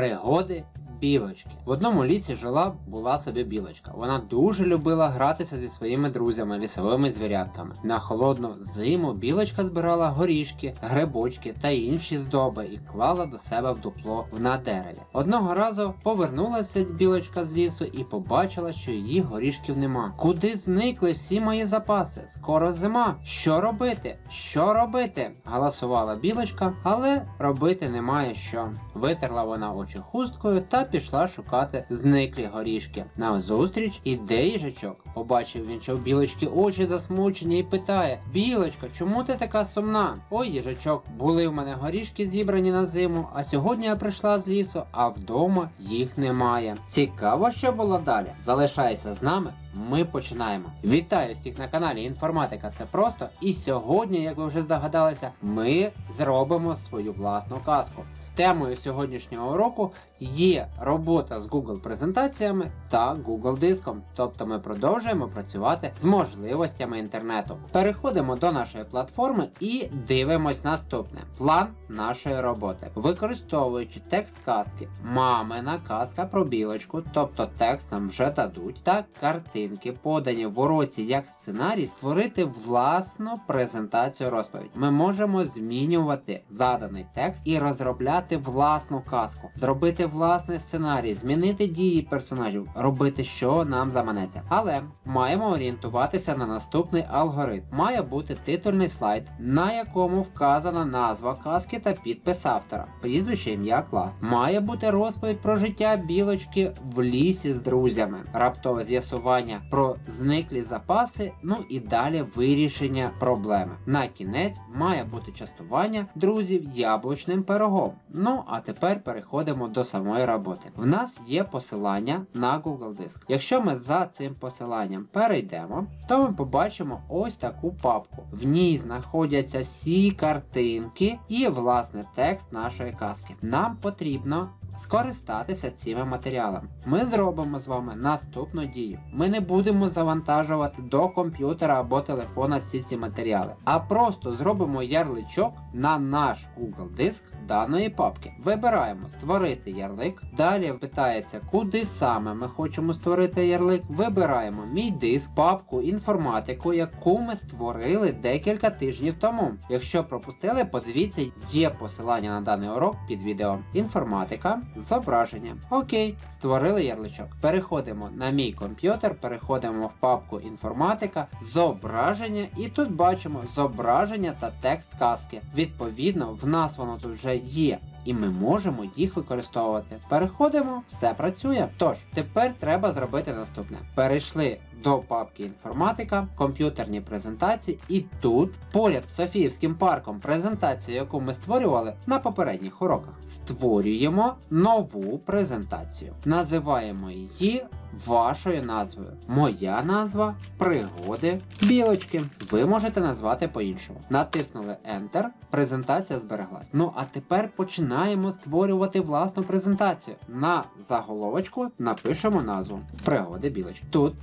Пригоди білочки. В одному лісі жила була собі білочка. Вона дуже любила гратися зі своїми друзями, лісовими звірятками. На холодну зиму білочка збирала горішки, грибочки та інші здоби і клала до себе в дупло на дереві. Одного разу повернулася білочка з лісу і побачила, що її горішків нема. Куди зникли всі мої запаси? Скоро зима. Що робити? Що робити? галасувала білочка, але робити немає що. Витерла вона очі хусткою та пішла шукати зниклі горішки. Назустріч іде їжачок. Побачив він, що в білочки очі засмучені і питає: Білочка, чому ти така сумна? Ой, їжачок, були в мене горішки зібрані на зиму, а сьогодні я прийшла з лісу, а вдома їх немає. Цікаво, що було далі. Залишайся з нами. Ми починаємо. Вітаю всіх на каналі Інформатика Це просто. І сьогодні, як ви вже здогадалися, ми зробимо свою власну казку. Темою сьогоднішнього уроку є робота з Google презентаціями та Google диском, тобто ми продовжуємо працювати з можливостями інтернету. Переходимо до нашої платформи і дивимось наступне: план нашої роботи. Використовуючи текст казки, мамина казка про білочку, тобто текст нам вже дадуть, та картинки, подані в уроці як сценарій, створити власну презентацію розповідь. Ми можемо змінювати заданий текст і розробляти власну казку, зробити власний сценарій, змінити дії персонажів, робити що нам заманеться. Але маємо орієнтуватися на наступний алгоритм. Має бути титульний слайд, на якому вказана назва казки та підпис автора, прізвище ім'я клас. Має бути розповідь про життя білочки в лісі з друзями, раптове з'ясування про зниклі запаси, ну і далі вирішення проблеми. На кінець має бути частування друзів яблучним пирогом. Ну а тепер переходимо до самої роботи. В нас є посилання на Google Диск. Якщо ми за цим посиланням перейдемо, то ми побачимо ось таку папку. В ній знаходяться всі картинки і власне текст нашої казки. Нам потрібно скористатися цими матеріалами. Ми зробимо з вами наступну дію. Ми не будемо завантажувати до комп'ютера або телефона всі ці матеріали, а просто зробимо ярличок на наш Google диск даної папки. Вибираємо Створити ярлик. Далі питається, куди саме ми хочемо створити ярлик. Вибираємо мій диск, папку інформатику, яку ми створили декілька тижнів тому. Якщо пропустили, подивіться, є посилання на даний урок під відео. Інформатика, зображення. Окей, створили ярличок. Переходимо на мій комп'ютер, переходимо в папку інформатика, зображення, і тут бачимо зображення та текст казки. Відповідно, в нас воно тут вже є. І ми можемо їх використовувати. Переходимо, все працює. Тож, тепер треба зробити наступне. Перейшли до папки інформатика, комп'ютерні презентації, і тут, поряд з Софіївським парком, презентацію, яку ми створювали на попередніх уроках, створюємо нову презентацію. Називаємо її вашою назвою. Моя назва пригоди білочки. Ви можете назвати по-іншому. Натиснули Enter, презентація збереглась. Ну а тепер починаємо створювати власну презентацію. На заголовочку напишемо назву Пригоди білочки. Тут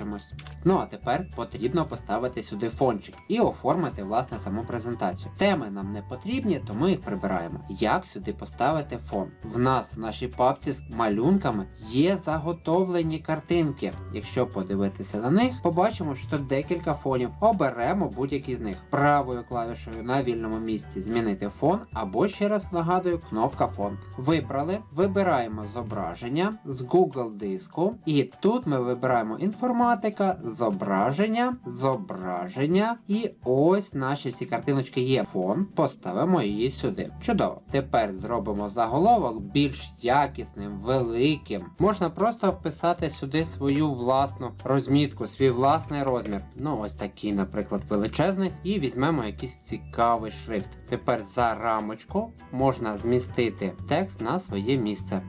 підпишемось. Ну а тепер потрібно поставити сюди фончик і оформити власне саму презентацію. Теми нам не потрібні, тому їх прибираємо. Як сюди поставити фон? В нас в нашій папці з малюнками є заготовлені картинки. Якщо подивитися на них, побачимо, що тут декілька фонів. Оберемо будь-який з них. Правою клавішою на вільному місці змінити фон, або ще раз нагадую, кнопка фон. Вибрали, вибираємо зображення з Google диску. І тут ми вибираємо інформатика, зображення, зображення. І ось наші всі картиночки є. Фон. Поставимо її сюди. Чудово. Тепер зробимо заголовок більш якісним, великим. Можна просто вписати сюди свою власну розмітку, свій власний розмір. Ну, ось такий, наприклад, величезний. І візьмемо якийсь цікавий шрифт. Тепер за рамочку можна змістити текст на своє місце.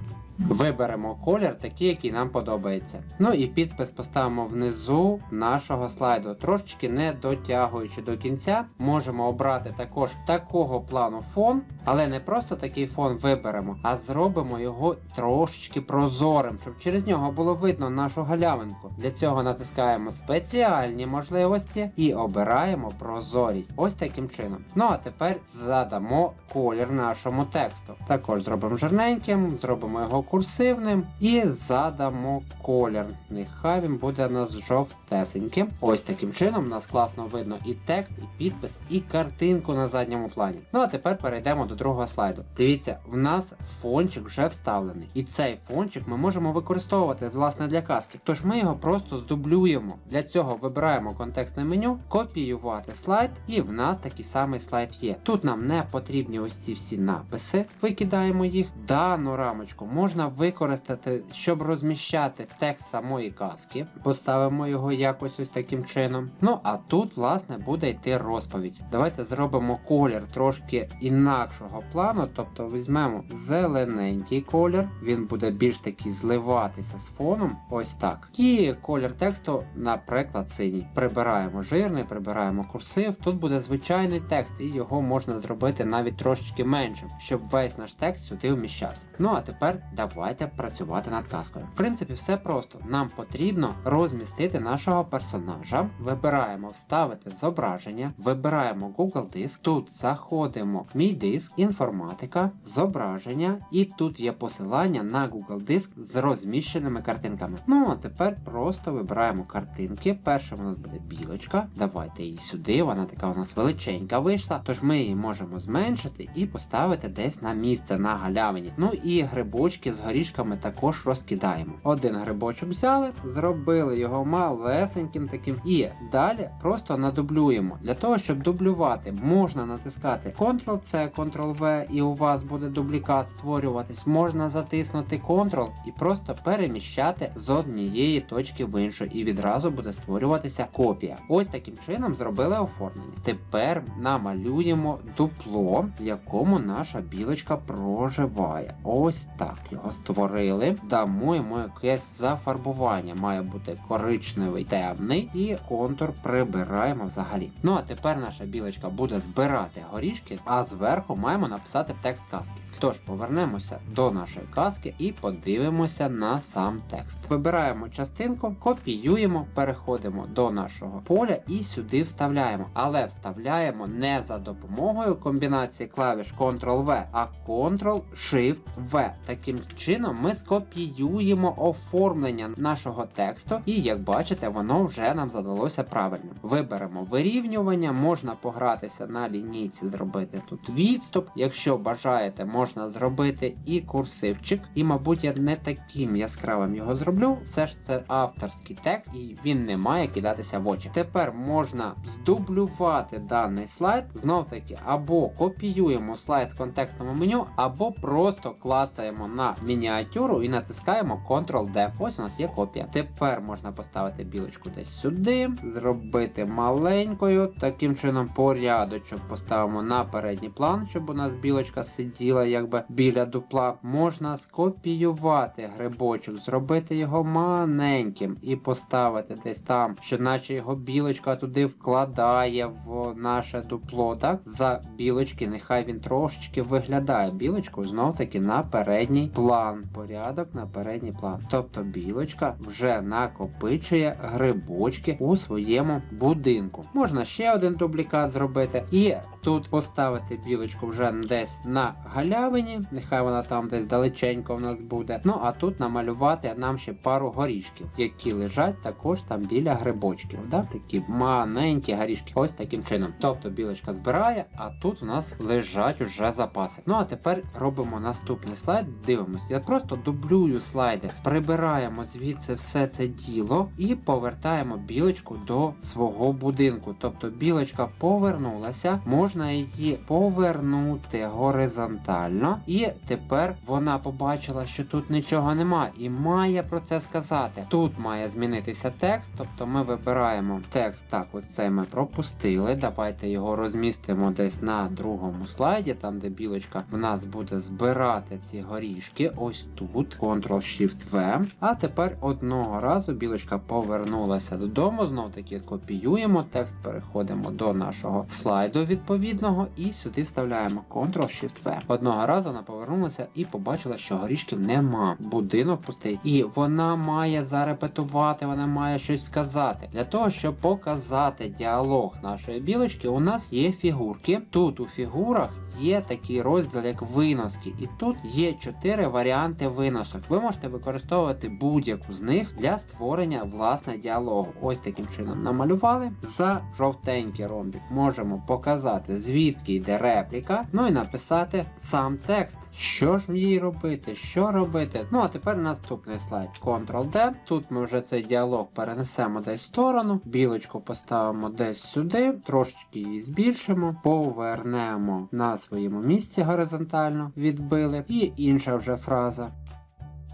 Виберемо колір, такий, який нам подобається. Ну і підпис поставимо внизу нашого слайду. Трошечки не дотягуючи до кінця, можемо обрати також такого плану фон, але не просто такий фон виберемо, а зробимо його трошечки прозорим, щоб через нього було видно нашу галявинку. Для цього натискаємо спеціальні можливості і обираємо прозорість. Ось таким чином. Ну а тепер задамо колір нашому тексту. Також зробимо жирненьким, зробимо його курсивним і задамо колір. Нехай він буде у нас жовтесеньким. Ось таким чином у нас класно видно і текст, і підпис, і картинку на задньому плані. Ну а тепер перейдемо до другого слайду. Дивіться, в нас фончик вже вставлений. І цей фончик ми можемо використовувати власне для казки. Тож ми його просто здублюємо. Для цього вибираємо контекстне меню, копіювати слайд, і в нас такий самий слайд є. Тут нам не потрібні ось ці всі написи, викидаємо їх. Дану рамочку можна використати, щоб розміщати текст самої казки. Поставимо його якось ось таким чином. Ну а тут, власне, буде йти розповідь. Давайте зробимо колір трошки інакшого плану, тобто візьмемо зелененький колір, він буде більш такий зливатися з фоном. Ось так. І колір тексту, наприклад, синій. Прибираємо жирний, прибираємо курсив. Тут буде звичайний текст, і його можна зробити навіть трошечки меншим, щоб весь наш текст сюди вміщався. Ну а тепер давайте працювати над казкою. В принципі, все просто. Нам потрібно розмістити нашого персонажа. Вибираємо вставити зображення, вибираємо Google Диск. Тут заходимо мій диск, інформатика, зображення, і тут є посилання на Google Диск з розміщеними картинками. Ну а тепер просто вибираємо картинки. Перша у нас буде білочка. Давайте її сюди. Вона така у нас величенька вийшла. Тож ми її можемо зменшити і поставити десь на місце на галявині. Ну і грибочки з горішками також розкидаємо. Один грибочок взяли, зробили його малесеньким таким. І далі просто надублюємо. Для того, щоб дублювати, можна натискати Ctrl-C, Ctrl-V, і у вас буде дублікат створюватись. Можна затиснути Ctrl і просто переміщати з однієї точки в іншу, і відразу буде створюватися копія. Ось таким чином зробили оформлення. Тепер намалюємо дупло, в якому наша білочка проживає. Ось так його створили. Дамо йому якесь зафарбування. Має бути коричневий темний і контур прибираємо взагалі. Ну а тепер наша білочка буде збирати горішки, а зверху маємо написати текст казки. Тож повернемося до нашої казки і подивимося на сам текст. Вибираємо частинку, копіюємо, переходимо до нашого поля і сюди вставляємо. Але вставляємо не за допомогою комбінації клавіш Ctrl-V, а Ctrl-Shift-V. Таким чином ми скопіюємо оформлення нашого тексту, і як бачите, воно вже нам задалося правильно. Виберемо вирівнювання, можна погратися на лінійці, зробити тут відступ. Якщо бажаєте, можна зробити і курсивчик. І, мабуть, я не таким яскравим його зроблю. Все ж це авторський текст, і він не має кидатися в очі. Тепер можна здублювати даний слайд, знов таки, або копіюємо слайд в контекстному меню, або просто клацаємо на мініатюру і натискаємо Ctrl-D. Ось у нас є копія. Тепер можна поставити білочку десь сюди, зробити маленькою. Таким чином порядочок поставимо на передній план, щоб у нас білочка сиділа якби біля дупла. Можна скопіювати грибочок, зробити його маленьким і поставити десь там, що наче його білочка туди вкладає в наше дупло. Так, за білочки, нехай він трошечки виглядає білочку знов таки на передній план. Порядок на передній план. Тобто білочка вже накопичує грибочки у своєму будинку. Можна ще один дублікат зробити і тут поставити білочку вже десь на галявині, нехай вона там десь далеченько в нас буде. Ну а тут намалювати нам ще пару горішків, які лежать також там біля грибочків. Да? Такі маленькі горішки. Ось таким чином. Тобто білочка збирає, а тут у нас лежать уже запаси. Ну а тепер робимо наступний слайд. Дивимося. Я просто дублюю слайди, прибираємо звідси все це діло і повертаємо білочку до свого будинку. Тобто білочка повернулася, можна її повернути горизонтально І тепер вона побачила, що тут нічого нема, і має про це сказати. Тут має змінитися текст, тобто ми вибираємо текст. Так, ось цей ми пропустили. Давайте його розмістимо десь на другому слайді, там де білочка в нас буде збирати ці горішки. Ось тут. Ctrl-Shift-V. А тепер одного разу білочка повернулася додому. Знов таки копіюємо текст, переходимо до нашого слайду відповідного і сюди вставляємо Ctrl-Shift-V. Одного разу вона повернулася і побачила, що горішків нема. Будинок пустий. І вона має зарепетувати, вона має щось сказати. Для того, щоб показати діалог нашої білочки, у нас є фігурки. Тут у фігурах є такий розділ, як виноски, і тут є чотири варіанти виносок. Ви можете використовувати будь-яку з них для створення власне діалогу. Ось таким чином намалювали. За жовтенький ромбік можемо показати, звідки йде репліка, ну і написати сам текст. Що ж їй робити, що робити. Ну а тепер наступний слайд. Ctrl-D. Тут ми вже цей діалог перенесемо десь в сторону, білочку поставимо десь сюди, трошечки її збільшимо, повернемо на своєму місці горизонтально, відбили. І інша вже фраза.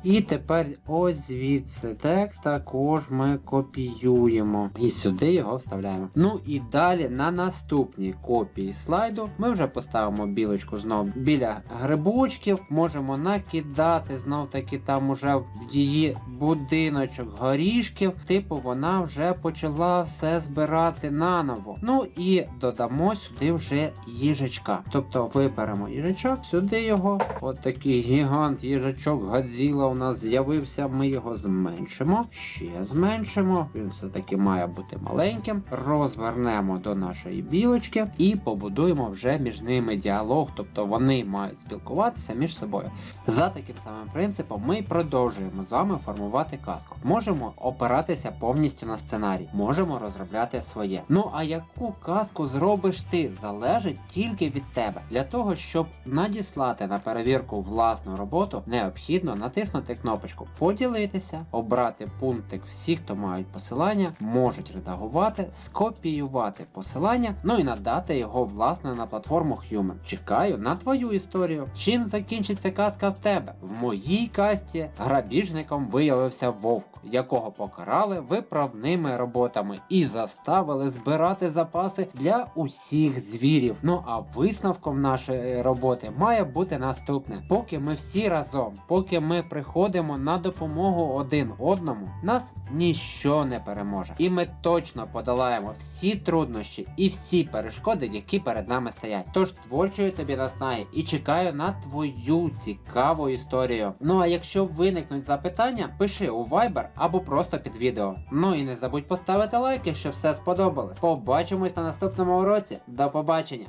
І тепер ось звідси текст також ми копіюємо і сюди його вставляємо. Ну і далі на наступній копії слайду ми вже поставимо білочку знову біля грибочків, можемо накидати знов таки там уже в її будиночок горішків. Типу вона вже почала все збирати наново. Ну і додамо сюди вже їжачка. Тобто виберемо їжачок, сюди його. От гігант їжачок Годзіла нас з'явився. Ми його зменшимо, ще зменшимо. Він все-таки має бути маленьким. Розвернемо до нашої білочки і побудуємо вже між ними діалог, тобто вони мають спілкуватися між собою. За таким самим принципом ми продовжуємо з вами формувати казку. Можемо опиратися повністю на сценарій, можемо розробляти своє. Ну а яку казку зробиш ти, залежить тільки від тебе. Для того, щоб надіслати на перевірку власну роботу, необхідно натиснути кнопочку Поділитися, обрати пунктик всі, хто мають посилання, можуть редагувати, скопіювати посилання, ну і надати його власне на платформу Human. Чекаю на твою історію. Чим закінчиться казка в тебе? В моїй касті грабіжником виявився вовк, якого покарали виправними роботами і заставили збирати запаси для усіх звірів. Ну а висновком нашої роботи має бути наступне: поки ми всі разом, поки ми приходимо на допомогу один одному, нас ніщо не переможе. І ми точно подолаємо всі труднощі і всі перешкоди, які перед нами стоять. Тож творчої тобі наснаги і чекаю на твою цікаву історію. Ну а якщо виникнуть запитання, пиши у Viber або просто під відео. Ну і не забудь поставити лайки, щоб все сподобалось. Побачимось на наступному уроці. До побачення!